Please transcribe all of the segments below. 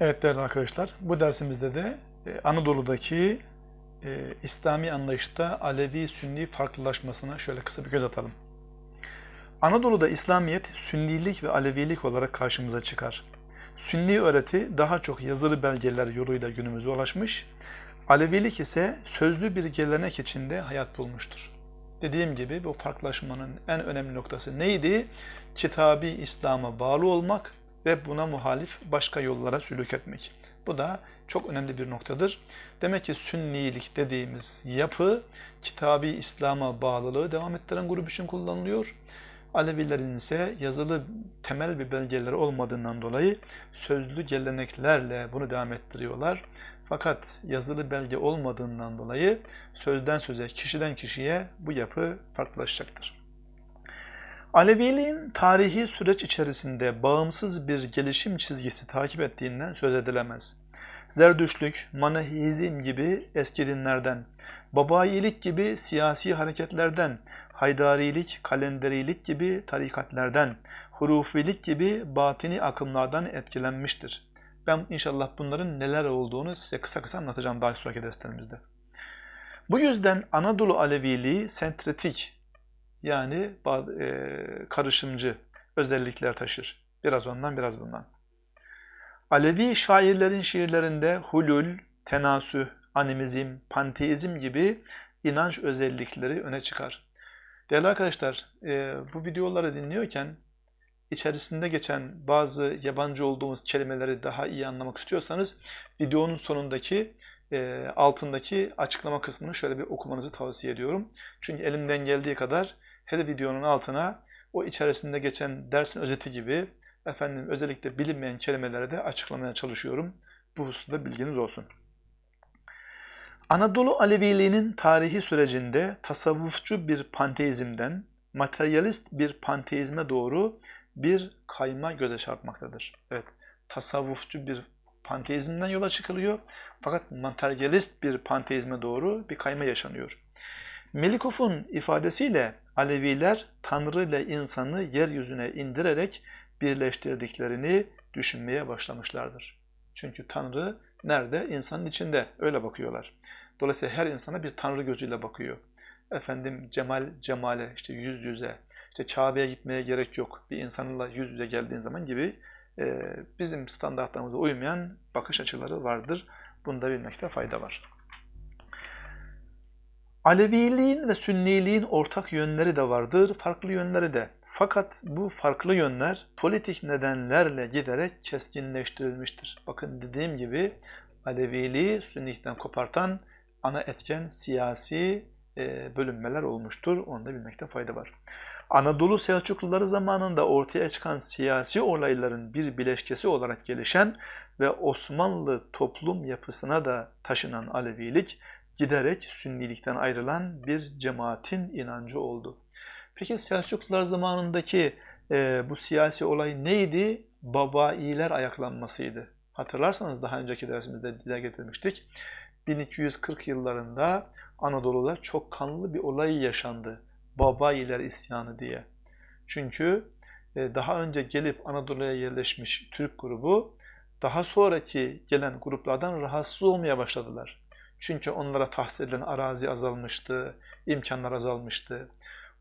Evet değerli arkadaşlar, bu dersimizde de e, Anadolu'daki e, İslami anlayışta Alevi-Sünni farklılaşmasına şöyle kısa bir göz atalım. Anadolu'da İslamiyet Sünnilik ve Alevilik olarak karşımıza çıkar. Sünni öğreti daha çok yazılı belgeler yoluyla günümüze ulaşmış, Alevilik ise sözlü bir gelenek içinde hayat bulmuştur. Dediğim gibi bu farklılaşmanın en önemli noktası neydi? Kitabi İslam'a bağlı olmak ve buna muhalif başka yollara sülük etmek. Bu da çok önemli bir noktadır. Demek ki sünnilik dediğimiz yapı kitabi İslam'a bağlılığı devam ettiren grup için kullanılıyor. Alevilerin ise yazılı temel bir belgeleri olmadığından dolayı sözlü geleneklerle bunu devam ettiriyorlar. Fakat yazılı belge olmadığından dolayı sözden söze, kişiden kişiye bu yapı farklılaşacaktır. Aleviliğin tarihi süreç içerisinde bağımsız bir gelişim çizgisi takip ettiğinden söz edilemez. Zerdüşlük, Manahizm gibi eski dinlerden, Babayilik gibi siyasi hareketlerden, Haydarilik, Kalenderilik gibi tarikatlerden, Hurufilik gibi batini akımlardan etkilenmiştir. Ben inşallah bunların neler olduğunu size kısa kısa anlatacağım daha sonraki derslerimizde. Bu yüzden Anadolu Aleviliği sentretik yani karışımcı özellikler taşır. Biraz ondan biraz bundan. Alevi şairlerin şiirlerinde hulul, tenasüh, animizm, panteizm gibi inanç özellikleri öne çıkar. Değerli arkadaşlar, bu videoları dinliyorken içerisinde geçen bazı yabancı olduğumuz kelimeleri daha iyi anlamak istiyorsanız videonun sonundaki altındaki açıklama kısmını şöyle bir okumanızı tavsiye ediyorum. Çünkü elimden geldiği kadar her videonun altına o içerisinde geçen dersin özeti gibi efendim özellikle bilinmeyen kelimeleri de açıklamaya çalışıyorum. Bu hususta bilginiz olsun. Anadolu Aleviliğinin tarihi sürecinde tasavvufçu bir panteizmden materyalist bir panteizme doğru bir kayma göze çarpmaktadır. Evet, tasavvufçu bir panteizmden yola çıkılıyor fakat materyalist bir panteizme doğru bir kayma yaşanıyor. Melikov'un ifadesiyle Aleviler Tanrı ile insanı yeryüzüne indirerek birleştirdiklerini düşünmeye başlamışlardır. Çünkü Tanrı nerede? İnsanın içinde. Öyle bakıyorlar. Dolayısıyla her insana bir Tanrı gözüyle bakıyor. Efendim cemal cemale, işte yüz yüze, işte Kabe'ye gitmeye gerek yok. Bir insanla yüz yüze geldiğin zaman gibi e, bizim standartlarımıza uymayan bakış açıları vardır. Bunu da bilmekte fayda var. Aleviliğin ve Sünniliğin ortak yönleri de vardır, farklı yönleri de. Fakat bu farklı yönler politik nedenlerle giderek keskinleştirilmiştir. Bakın dediğim gibi Aleviliği Sünnilikten kopartan ana etken siyasi e, bölünmeler olmuştur. Onu da bilmekte fayda var. Anadolu Selçukluları zamanında ortaya çıkan siyasi olayların bir bileşkesi olarak gelişen ve Osmanlı toplum yapısına da taşınan Alevilik giderek Sünnilikten ayrılan bir cemaatin inancı oldu. Peki Selçuklular zamanındaki e, bu siyasi olay neydi? Babailer ayaklanmasıydı. Hatırlarsanız daha önceki dersimizde dile getirmiştik. 1240 yıllarında Anadolu'da çok kanlı bir olay yaşandı. Babailer isyanı diye. Çünkü e, daha önce gelip Anadolu'ya yerleşmiş Türk grubu daha sonraki gelen gruplardan rahatsız olmaya başladılar. Çünkü onlara tahsis edilen arazi azalmıştı, imkanlar azalmıştı.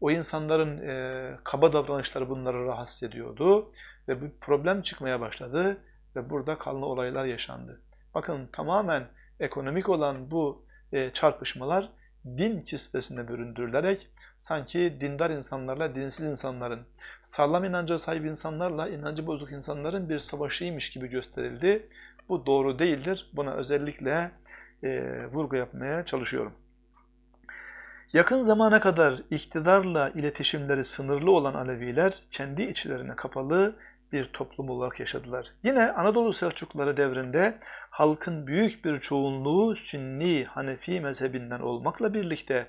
O insanların e, kaba davranışları bunları rahatsız ediyordu ve bir problem çıkmaya başladı ve burada kanlı olaylar yaşandı. Bakın tamamen ekonomik olan bu e, çarpışmalar din kisvesine büründürülerek sanki dindar insanlarla dinsiz insanların, sağlam inanca sahip insanlarla inancı bozuk insanların bir savaşıymış gibi gösterildi. Bu doğru değildir. Buna özellikle e, vurgu yapmaya çalışıyorum. Yakın zamana kadar iktidarla iletişimleri sınırlı olan Aleviler kendi içlerine kapalı bir toplum olarak yaşadılar. Yine Anadolu Selçukluları devrinde halkın büyük bir çoğunluğu Sünni Hanefi mezhebinden olmakla birlikte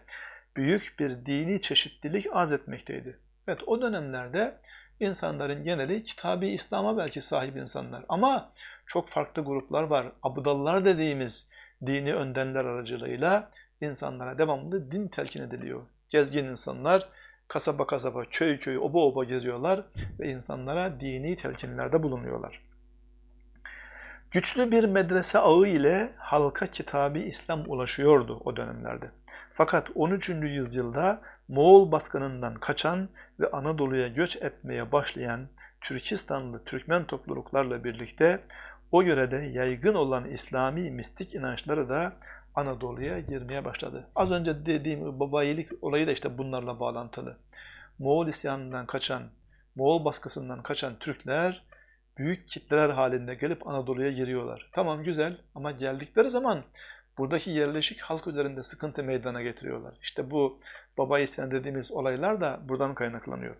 büyük bir dini çeşitlilik arz etmekteydi. Evet o dönemlerde insanların geneli kitabı İslam'a belki sahip insanlar ama çok farklı gruplar var. Abdallar dediğimiz dini öndenler aracılığıyla insanlara devamlı din telkin ediliyor. Gezgin insanlar kasaba kasaba, köy köy, oba oba geziyorlar ve insanlara dini telkinlerde bulunuyorlar. Güçlü bir medrese ağı ile halka kitabı İslam ulaşıyordu o dönemlerde. Fakat 13. yüzyılda Moğol baskınından kaçan ve Anadolu'ya göç etmeye başlayan Türkistanlı Türkmen topluluklarla birlikte o yörede yaygın olan İslami mistik inançları da Anadolu'ya girmeye başladı. Az önce dediğim babayilik olayı da işte bunlarla bağlantılı. Moğol isyanından kaçan, Moğol baskısından kaçan Türkler büyük kitleler halinde gelip Anadolu'ya giriyorlar. Tamam güzel ama geldikleri zaman buradaki yerleşik halk üzerinde sıkıntı meydana getiriyorlar. İşte bu baba isyan dediğimiz olaylar da buradan kaynaklanıyor.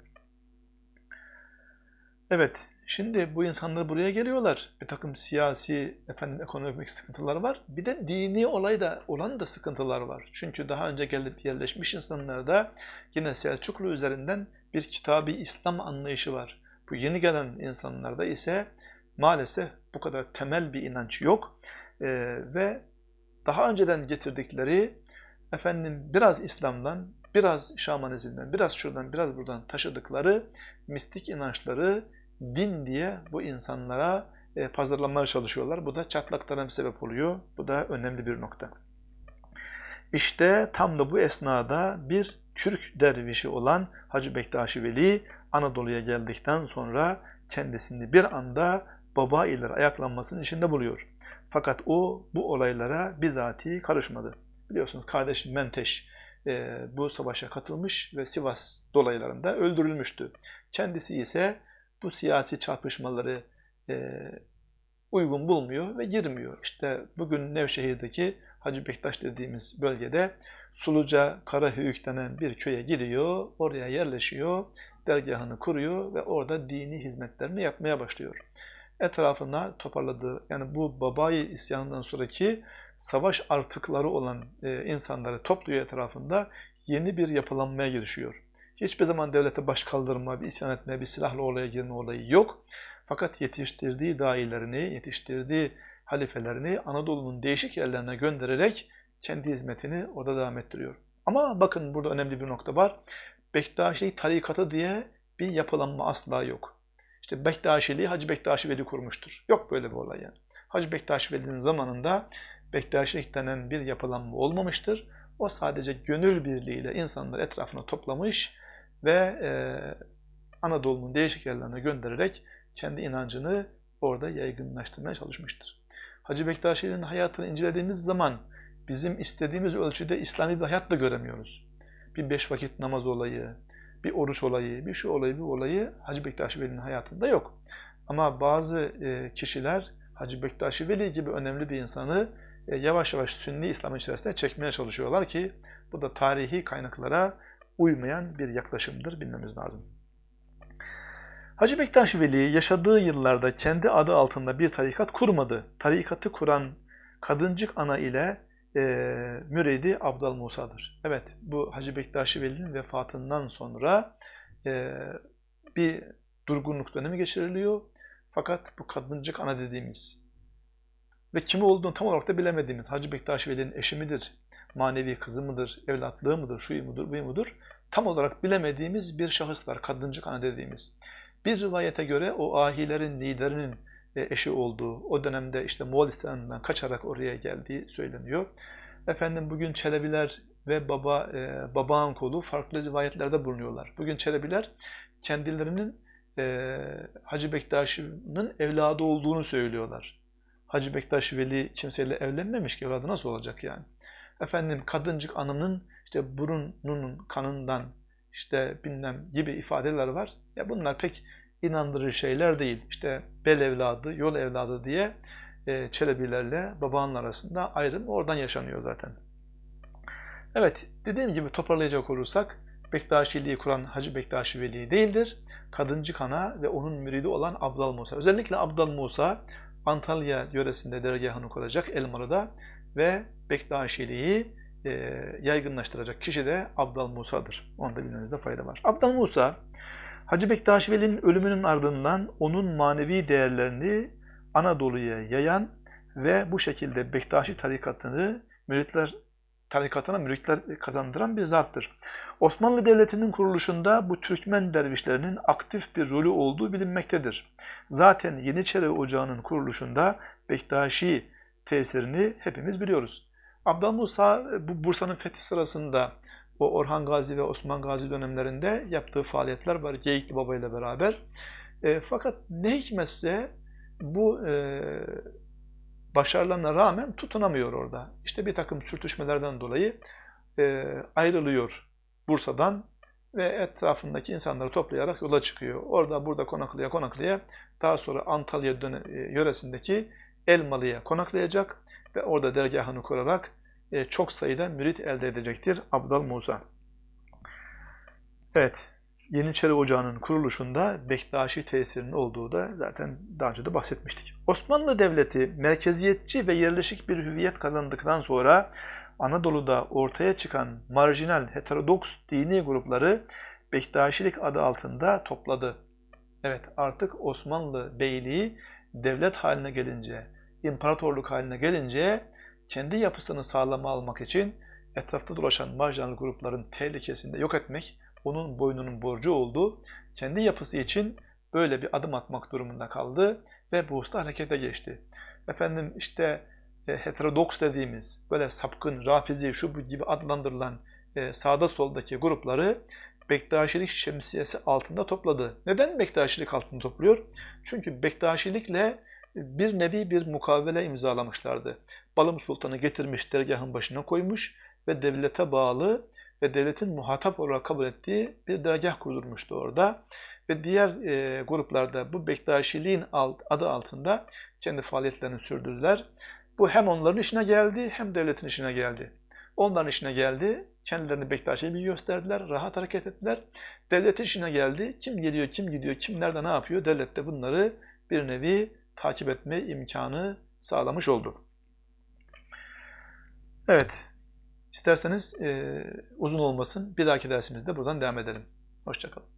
Evet, şimdi bu insanlar buraya geliyorlar. Bir takım siyasi, efendim ekonomik sıkıntılar var. Bir de dini olay da olan da sıkıntılar var. Çünkü daha önce gelip yerleşmiş insanlarda yine Selçuklu üzerinden bir kitabı İslam anlayışı var. Bu yeni gelen insanlarda ise maalesef bu kadar temel bir inanç yok. Ee, ve daha önceden getirdikleri efendim biraz İslam'dan, biraz şamanizmden, biraz şuradan, biraz buradan taşıdıkları mistik inançları din diye bu insanlara e, pazarlamaya çalışıyorlar. Bu da çatlaklara sebep oluyor. Bu da önemli bir nokta. İşte tam da bu esnada bir Türk dervişi olan Hacı Bektaşi Veli Anadolu'ya geldikten sonra kendisini bir anda baba ileri ayaklanmasının içinde buluyor. Fakat o bu olaylara bizatihi karışmadı. Biliyorsunuz kardeş Menteş e, bu savaşa katılmış ve Sivas dolaylarında öldürülmüştü. Kendisi ise bu siyasi çarpışmaları e, uygun bulmuyor ve girmiyor. İşte bugün Nevşehir'deki Hacı Bektaş dediğimiz bölgede Suluca Karahöyük denen bir köye gidiyor, oraya yerleşiyor, dergahını kuruyor ve orada dini hizmetlerini yapmaya başlıyor. Etrafına toparladığı, yani bu babayı isyanından sonraki savaş artıkları olan e, insanları topluyor etrafında yeni bir yapılanmaya girişiyor. Hiçbir zaman devlete baş kaldırma, bir isyan etme, bir silahlı olaya girme olayı yok. Fakat yetiştirdiği dailerini, yetiştirdiği halifelerini Anadolu'nun değişik yerlerine göndererek kendi hizmetini orada devam ettiriyor. Ama bakın burada önemli bir nokta var. Bektaşi tarikatı diye bir yapılanma asla yok. İşte Bektaşiliği Hacı Bektaşi Veli kurmuştur. Yok böyle bir olay yani. Hacı Bektaşi Veli'nin zamanında Bektaşilik denen bir yapılanma olmamıştır. O sadece gönül birliğiyle insanları etrafına toplamış ve e, Anadolu'nun değişik yerlerine göndererek kendi inancını orada yaygınlaştırmaya çalışmıştır. Hacı Bektaşi'nin hayatını incelediğimiz zaman bizim istediğimiz ölçüde İslami bir hayat da göremiyoruz. Bir beş vakit namaz olayı, bir oruç olayı, bir şu olayı, bir olayı Hacı Bektaşi Veli'nin hayatında yok. Ama bazı e, kişiler Hacı Bektaşi Veli gibi önemli bir insanı e, yavaş yavaş Sünni İslam içerisinde çekmeye çalışıyorlar ki bu da tarihi kaynaklara uymayan bir yaklaşımdır bilmemiz lazım. Hacı Bektaş Veli yaşadığı yıllarda kendi adı altında bir tarikat kurmadı. Tarikatı kuran Kadıncık Ana ile e, müridi Abdal Musa'dır. Evet bu Hacı Bektaş Veli'nin vefatından sonra e, bir durgunluk dönemi geçiriliyor. Fakat bu Kadıncık Ana dediğimiz ve kimi olduğunu tam olarak da bilemediğimiz Hacı Bektaş Veli'nin eşi midir, manevi kızı mıdır, evlatlığı mıdır, şu mudur, bu mudur tam olarak bilemediğimiz bir şahıs var, kadıncık ana dediğimiz. Bir rivayete göre o ahilerin liderinin eşi olduğu, o dönemde işte Moğolistan'dan kaçarak oraya geldiği söyleniyor. Efendim bugün Çelebiler ve baba e, babağın kolu farklı rivayetlerde bulunuyorlar. Bugün Çelebiler kendilerinin e, Hacı Bektaş'ın evladı olduğunu söylüyorlar. Hacı Bektaş Veli kimseyle evlenmemiş ki evladı nasıl olacak yani? Efendim kadıncık anının işte burununun kanından işte bilmem gibi ifadeler var. Ya bunlar pek inandırıcı şeyler değil. İşte bel evladı, yol evladı diye e, Çelebilerle babanın arasında ayrım oradan yaşanıyor zaten. Evet, dediğim gibi toparlayacak olursak Bektaşiliği kuran Hacı Bektaşi Veli değildir. Kadıncık Ana ve onun müridi olan Abdal Musa. Özellikle Abdal Musa Antalya yöresinde dergahını kuracak Elmalı'da ve Bektaşiliği e, yaygınlaştıracak kişi de Abdal Musa'dır. Onu da bilmenizde fayda var. Abdal Musa, Hacı Bektaş Veli'nin ölümünün ardından onun manevi değerlerini Anadolu'ya yayan ve bu şekilde Bektaşi tarikatını müritler tarikatına müritler kazandıran bir zattır. Osmanlı Devleti'nin kuruluşunda bu Türkmen dervişlerinin aktif bir rolü olduğu bilinmektedir. Zaten Yeniçeri Ocağı'nın kuruluşunda Bektaşi tesirini hepimiz biliyoruz. Abdal Musa bu Bursa'nın fethi sırasında o Orhan Gazi ve Osman Gazi dönemlerinde yaptığı faaliyetler var Geyikli Baba ile beraber. E, fakat ne hikmetse bu e, başarılarına rağmen tutunamıyor orada. İşte bir takım sürtüşmelerden dolayı e, ayrılıyor Bursa'dan ve etrafındaki insanları toplayarak yola çıkıyor. Orada burada konaklaya konaklaya daha sonra Antalya e, yöresindeki Elmalı'ya konaklayacak ve orada dergahını kurarak e, çok sayıda mürit elde edecektir Abdal Musa. Evet, Yeniçeri Ocağı'nın kuruluşunda Bektaşi tesirinin olduğu da zaten daha önce de bahsetmiştik. Osmanlı Devleti merkeziyetçi ve yerleşik bir hüviyet kazandıktan sonra Anadolu'da ortaya çıkan marjinal heterodoks dini grupları Bektaşilik adı altında topladı. Evet artık Osmanlı Beyliği devlet haline gelince, imparatorluk haline gelince kendi yapısını sağlama almak için etrafta dolaşan marjinal grupların tehlikesini de yok etmek, onun boynunun borcu oldu. Kendi yapısı için böyle bir adım atmak durumunda kaldı ve bu usta harekete geçti. Efendim işte e, heterodoks dediğimiz böyle sapkın, rafizi, şu gibi adlandırılan e, sağda soldaki grupları Bektaşilik şemsiyesi altında topladı. Neden Bektaşilik altında topluyor? Çünkü Bektaşilikle bir nevi bir mukavele imzalamışlardı. Balım Sultan'ı getirmiş, dergahın başına koymuş ve devlete bağlı ve devletin muhatap olarak kabul ettiği bir dergah kurdurmuştu orada. Ve diğer e, gruplarda bu Bektaşiliğin alt, adı altında kendi faaliyetlerini sürdürdüler. Bu hem onların işine geldi hem devletin işine geldi. Onların işine geldi, kendilerini Bektaşi'ye bir gösterdiler, rahat hareket ettiler. Devletin işine geldi, kim geliyor, kim gidiyor, kim nerede ne yapıyor, devlet de bunları bir nevi takip etme imkanı sağlamış oldu. Evet, isterseniz e, uzun olmasın bir dahaki dersimizde buradan devam edelim. Hoşçakalın.